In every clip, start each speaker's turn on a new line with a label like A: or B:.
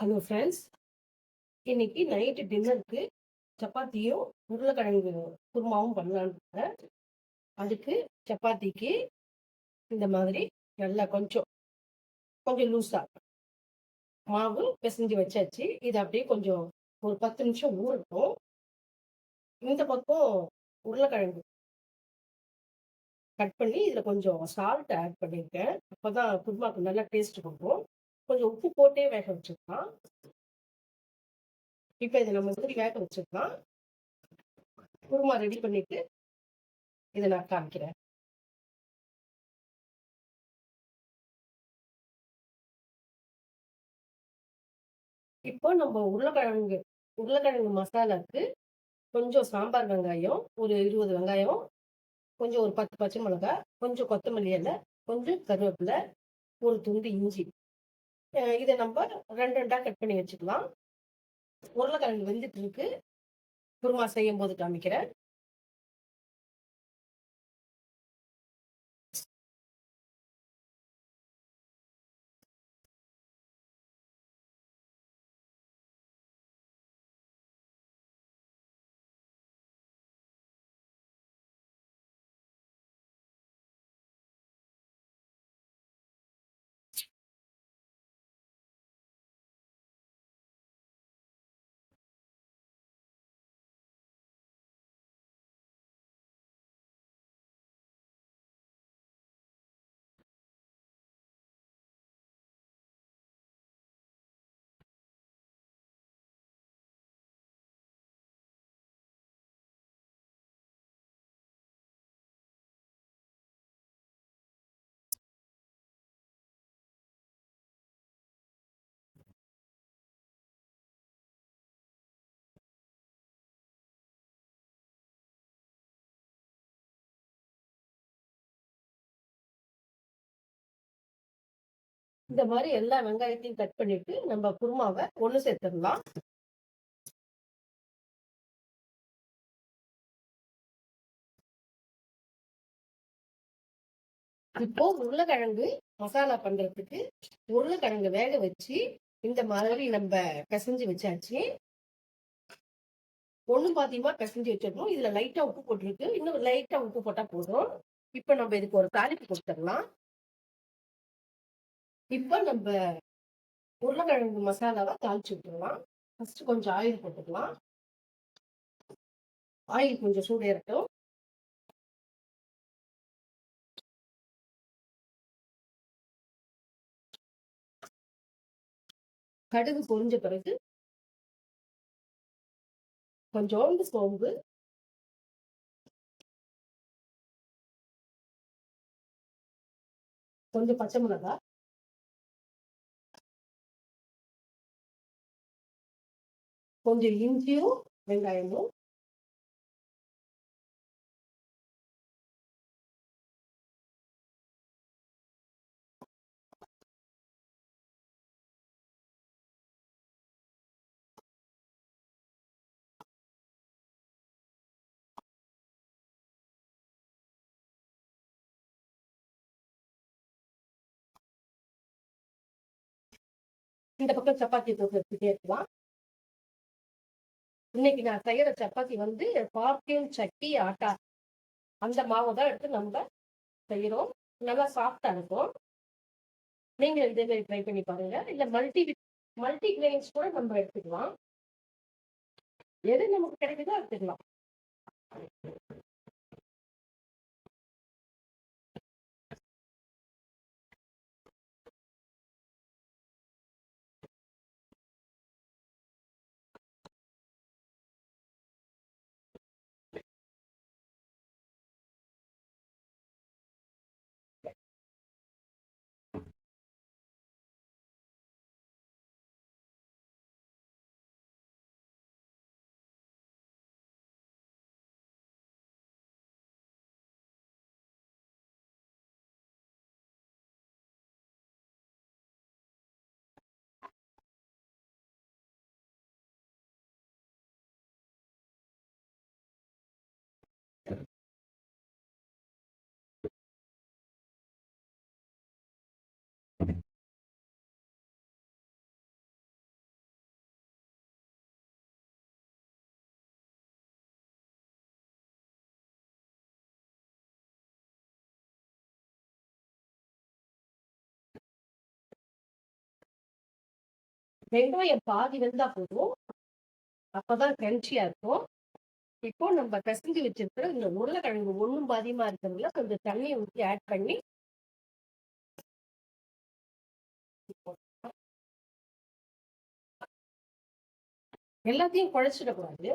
A: Hello friends இன்னைக்கு night டின்னருக்கு சப்பாத்தியும் உருளைக்கிழங்கு குருமாவும் பண்ணலான்னு இருக்கேன். அதுக்கு சப்பாத்திக்கு இந்த மாதிரி நல்லா கொஞ்சம் கொஞ்சம் லூஸாக மாவு பிசைஞ்சு வச்சாச்சு. இது அப்படியே கொஞ்சம் ஒரு பத்து நிமிஷம் ஊறட்டும். இந்த பக்கம் உருளைக்கிழங்கு கட் பண்ணி இதில் கொஞ்சம் சால்ட் ஆட் பண்ணியிருக்கேன். அப்போ தான் குருமாவுக்கு நல்லா டேஸ்ட் கொடுக்கும். கொஞ்சம் உப்பு போட்டே வேக வச்சுக்கலாம். இப்போ இதை நம்ம வந்து வேக வச்சுக்கலாம். குருமா ரெடி பண்ணிட்டு இதை நான் காமிக்கிறேன். இப்போ நம்ம உருளைக்கிழங்கு உருளைக்கிழங்கு மசாலாவுக்கு கொஞ்சம் சாம்பார் வெங்காயம் ஒரு இருபது வெங்காயம் கொஞ்சம் ஒரு பத்து பச்சை மிளகாய் கொஞ்சம் கொத்தமல்லி இலை கொஞ்சம் கருவேப்பிலை ஒரு துண்டு இஞ்சி. இதை நம்ம ரெண்டு ரெண்டாக கட் பண்ணி வச்சுக்கலாம். உருளைக்கிழங்கு வெந்துட்டு இருக்கு. குருமா செய்யும் போது காமிக்கிறேன். இந்த மாதிரி எல்லா வெங்காயத்தையும் கட் பண்ணிட்டு நம்ம குருமாவை ஒன்று சேர்த்துடலாம். இப்போ உருளைக்கிழங்கு மசாலா பண்றதுக்கு உருளைக்கிழங்கு வேக வச்சு இந்த மாதிரி நம்ம பிசைஞ்சு வச்சாச்சு. ஒண்ணு பாத்தியமா பிசைஞ்சு வச்சிடணும். இதுல லைட்டா உப்பு போட்டிருக்கு. இன்னும் லைட்டா உப்பு போட்டா போதும். இப்ப நம்ம இதுக்கு ஒரு தாளிப்பு கொடுத்துடலாம். இப்போ நம்ம உருளைக்கிழங்கு மசாலாவை தாளிச்சு விட்டுடலாம் ஃபர்ஸ்ட் கொஞ்சம் ஆயில் போட்டுக்கலாம். ஆயில் கொஞ்சம் சூடு இறட்டும் கடுகு பொரிஞ்ச பிறகு கொஞ்சோண்டு சோம்பு. கொஞ்சம் பச்சை மிளகாய். கொஞ்சம் இஞ்சியும் வெங்காயமும். இந்த பக்கம் சப்பாத்தி தோசை எடுத்துட்டே இருக்கலாம். இன்னைக்கு நான் செய்யற சப்பாத்தி வந்து பார்க்கின் சட்டி ஆட்டா. அந்த மாவு தான் எடுத்து நம்ம செய்யறோம் நல்லா சாஃப்டா இருக்கும். நீங்க இதே மாதிரி ட்ரை பண்ணி பாருங்க. இல்ல மல்டி மல்டி கிரெயின்ஸ் கூட நம்ம எடுத்துக்கலாம். எது நமக்கு கிடைக்குதோ எடுத்துக்கலாம். வெங்காயம் பாதி வெந்தா போதும். அப்பதான் கிரன்ச்சியா இருக்கும். இப்போ நம்ம பிசைஞ்சு வச்சிருக்கிற இந்த உருளைக்கிழங்கு ஒன்றும் பாதியமா இருக்கிறதுல கொஞ்சம் தண்ணியை ஊற்றி ஆட் பண்ணி எல்லாத்தையும் குழைச்சிடக்கூடாது.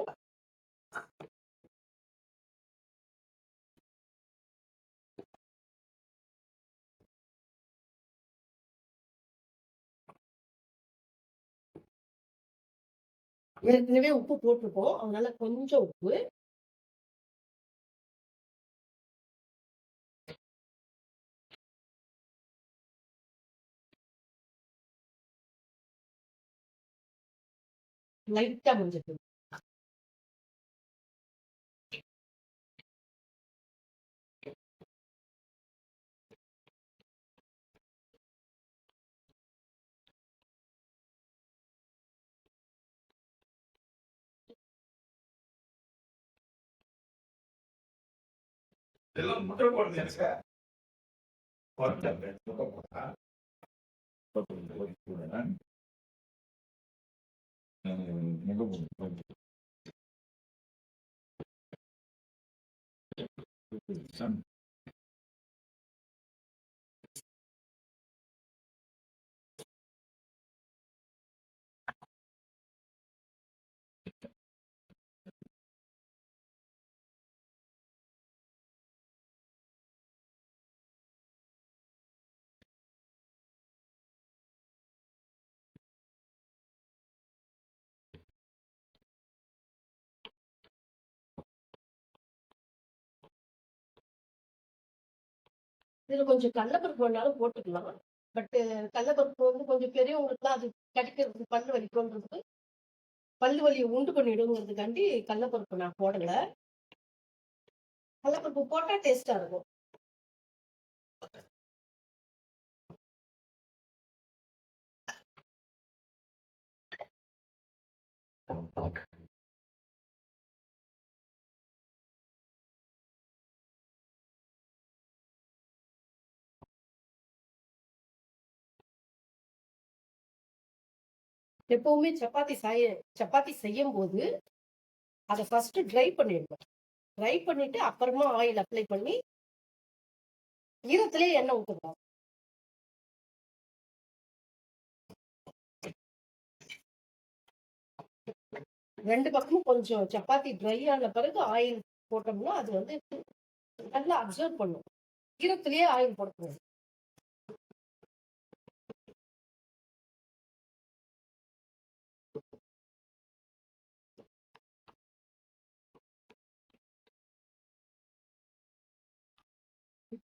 A: ஏற்கனவே உப்பு போட்டிருக்கோம். அதனால கொஞ்சம் உப்பு. லைட்டா மஞ்சள்
B: இதெல்லாம் முட்டை போடுறது சார்
A: இதுல கொஞ்சம் கடலப்பருப்பு வேணாலும் போட்டுக்கலாம். பட்டு கடலப்பருப்பு வந்து கொஞ்சம் பெரியவங்களுக்குலாம் அது கிடைக்கிறது பல்லு வலிக்கும்ன்றது. பல்லு வலியை உண்டு பண்ணிடுங்கிறதுக்காண்டி கடலப்பருப்பு நான் போடலை. கடலப்பருப்பு போட்டா டேஸ்டா இருக்கும். எப்பவுமே சப்பாத்தி சாய சப்பாத்தி செய்யும் போது அதை ஃபர்ஸ்ட் ட்ரை பண்ணிடுவேன் ட்ரை பண்ணிட்டு அப்புறமா ஆயில் அப்ளை பண்ணி ஈரத்திலே எண்ணெய் ஊற்றுவோம் ரெண்டு பக்கமும் கொஞ்சம் சப்பாத்தி ட்ரை ஆன பிறகு ஆயில் போட்டோம்னா அது வந்து நல்லா அப்சர்வ் பண்ணும். ஈரத்திலேயே ஆயில் போடக்கூடாது.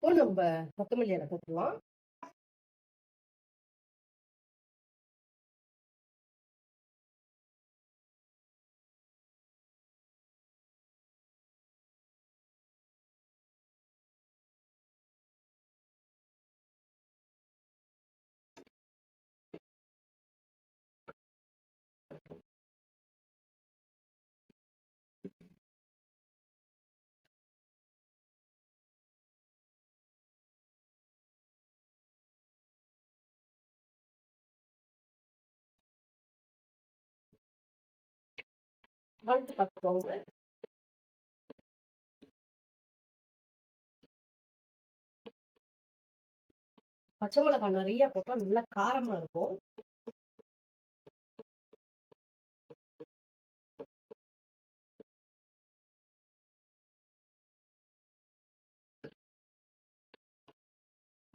A: இப்போ நம்ம கொத்தமல்லி இலை போட்டுக்கலாம். வறுத்து பார்த்துக்கோங்க பச்சை மிளகாய் நிறைய போட்டா நல்லா காரமா இருக்கும்.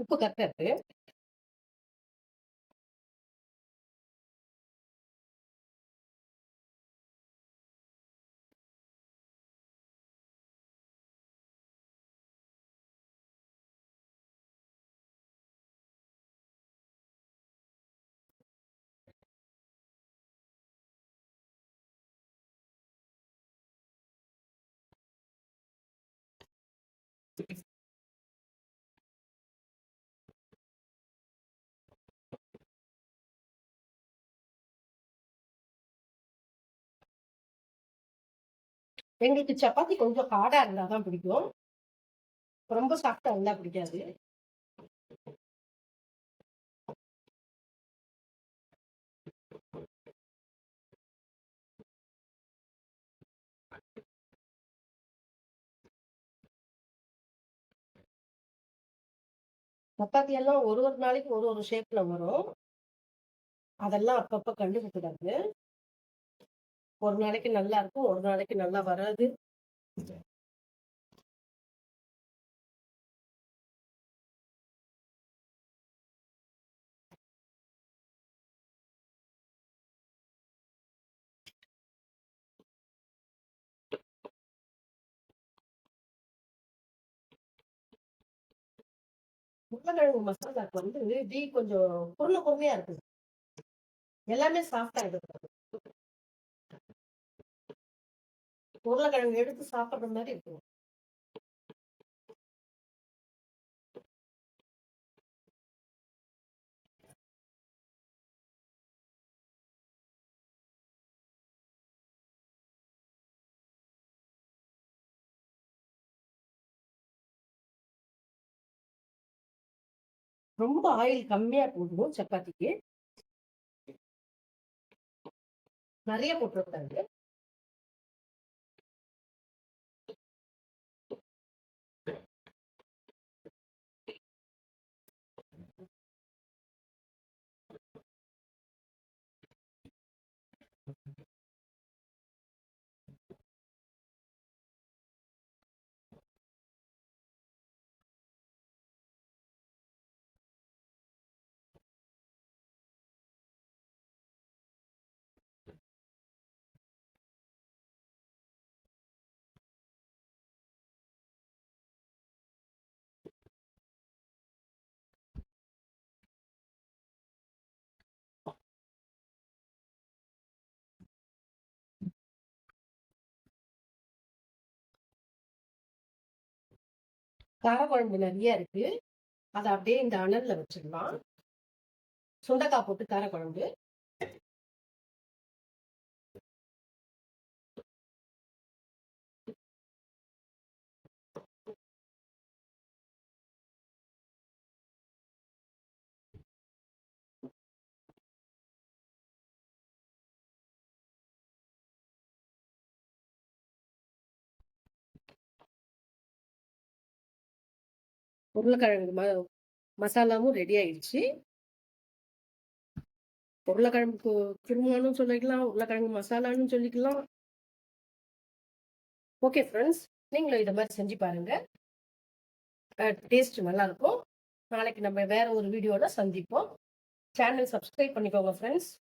A: உப்பு கரெக்டா இருக்கு. எங்களுக்கு சப்பாத்தி கொஞ்சம் ஹார்டா இருந்தாதான் பிடிக்கும். ரொம்ப சாஃப்டா இருந்தா பிடிக்காது. சப்பாத்தி எல்லாம் ஒரு ஒரு நாளைக்கு ஒரு ஒரு ஷேப்ல வரும். அதெல்லாம் அப்பப்ப கண்டுபிடிக்கிறாங்க ஒரு நாளைக்கு நல்லா இருக்கும் ஒரு நாளைக்கு நல்லா வராது. உருளைக்கிழங்கு மசாலாக்கு வந்து டீ கொஞ்சம் பொருள் குருணையா இருக்குது. எல்லாமே சாஃப்டா இருக்குது. உருளைக்கிழங்கு எடுத்து சாப்பிடுற மாதிரி இருக்கும். ரொம்ப ஆயில் கம்மியா போடணும் சப்பாத்திக்கு நிறைய போட்டுருக்காங்க காரக்குழம்பு நிறைய இருக்கு. அதை அப்படியே இந்த அனல்ல வச்சிடலாம். சுண்டக்காய் போட்டு காரக்குழம்பு உருளைக்கிழங்கு ம மசாலாவும் ரெடி ஆயிடுச்சு. உருளைக்கிழங்கு கு- குருமானும் சொல்லிக்கலாம் உருளைக்கிழங்கு மசாலான்னு சொல்லிக்கலாம். ஓகே ஃப்ரெண்ட்ஸ் நீங்களும் இதை மாதிரி செஞ்சு பாருங்க. டேஸ்ட் நல்லா இருக்கும் நாளைக்கு நம்ம வேற ஒரு வீடியோவில் சந்திப்போம். சேனல் சப்ஸ்கிரைப் பண்ணிக்கோங்க ஃப்ரெண்ட்ஸ்